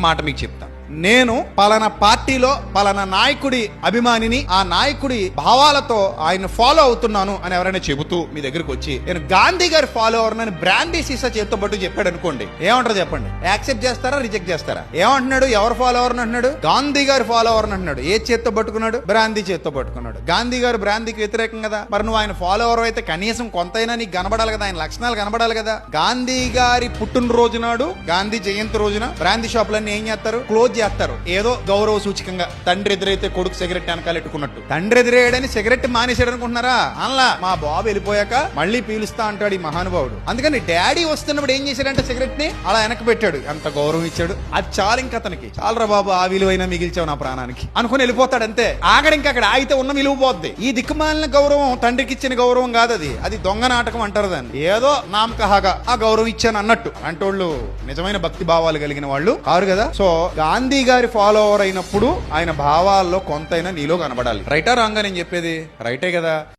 మాట మీకు చెప్తాను నేను పలానా పార్టీలో పలానా నాయకుడి అభిమానిని ఆ నాయకుడి భావాలతో ఆయన ఫాలో అవుతున్నాను అని ఎవరైనా చెబుతూ మీ దగ్గరకు వచ్చి నేను గాంధీ గారి ఫాలోవర్ అని బ్రాండీ సీసా చేతితో పట్టు చెప్పాడు అనుకోండి. ఏమంటారు చెప్పండి? యాక్సెప్ట్ చేస్తారా? రిజెక్ట్ చేస్తారా? ఏమంటున్నాడు? ఎవరు ఫాలోవర్ అని అంటున్నాడు? గాంధీ గారి ఫాలోవర్ అని అంటున్నాడు. ఏ చేత్తో పట్టుకున్నాడు? బ్రాందీ చేత్తో పట్టుకున్నాడు. గాంధీ గారు బ్రాందీకి వ్యతిరేకం కదా. మరి నువ్వు ఆయన ఫాలోవర్ అయితే కనీసం కొంతైనా నీకు కనబడాలి కదా. ఆయన లక్షణాలు కనబడాలి కదా. గాంధీ గారి పుట్టినరోజు నాడు గాంధీ జయంతి రోజున బ్రాందీ షాపులన్నీ ఏం చేస్తారు? క్లోజ్ చేస్తారు. ఏదో గౌరవ సూచికంగా. తండ్రి ఎదురైతే కొడుకు సిగరెట్ వెనకాల ఎట్టుకున్నట్టు. తండ్రి ఎదురేయడని సిగరెట్ మానేసాడు అనుకుంటున్నారా? అలా మా బాబు వెళ్ళిపోయాక మళ్ళీ పీలుస్తా అంటాడు ఈ మహానుభావుడు. అందుకని డాడీ వస్తున్నప్పుడు ఏం చేశాడంటే సిగరెట్ని అలా వెనక పెట్టాడు. ఎంత గౌరవం ఇచ్చాడు. అది చాలు ఇంకా అతనికి. చాలరా బాబు ఆ విలువైనా మిగిల్చావు నా ప్రాణానికి. అనుకుని వెళ్ళిపోతాడు అంతే. ఆగడం ఇంకా అక్కడ. ఆగితే ఉన్న విలువ పోద్ది. ఈ దిక్కుమాలిన గౌరవం తండ్రికి ఇచ్చిన గౌరవం కాదు అది. అది దొంగ నాటకం అంటారు దాన్ని. ఏదో నామకహాగా ఆ గౌరవం ఇచ్చాను అన్నట్టు. అంటోళ్ళు నిజమైన భక్తి భావాలు కలిగిన వాళ్ళు కారు కదా? సో గాంధీ గారి ఫాలోవర్ అయినప్పుడు ఆయన భావాల్లో కొంతైనా నీలో కనబడాలి. రైటా రాంగ్ నేను చెప్పేది? రైటే కదా.